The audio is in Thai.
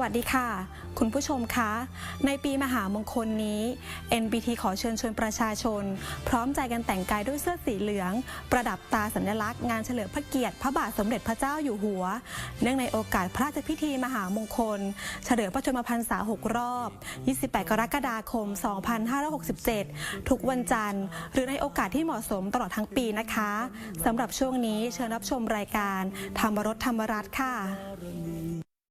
วัสดีค่ะ คุณผู้ชมคะ ในปีมหามงคลนี้ NBT ขอเชิญชวนประชาชน พร้อมใจกันแต่งกายด้วยเสื้อสีเหลือง ประดับตาสัญลักษณ์งานเฉลิมพระเกียรติพระบาทสมเด็จพระเจ้าอยู่หัว เนื่องในโอกาสพระราชพิธีมหามงคล เฉลิมพระชนมพรรษา 6 รอบ 28 กรกฎาคม 2567 ทุกวันจันทร์ หรือในโอกาสที่เหมาะสมตลอดทั้งปีนะคะสำหรับช่วงนี้เชิญรับชมรายการธรรมรสธรรมรัตน์ค่ะ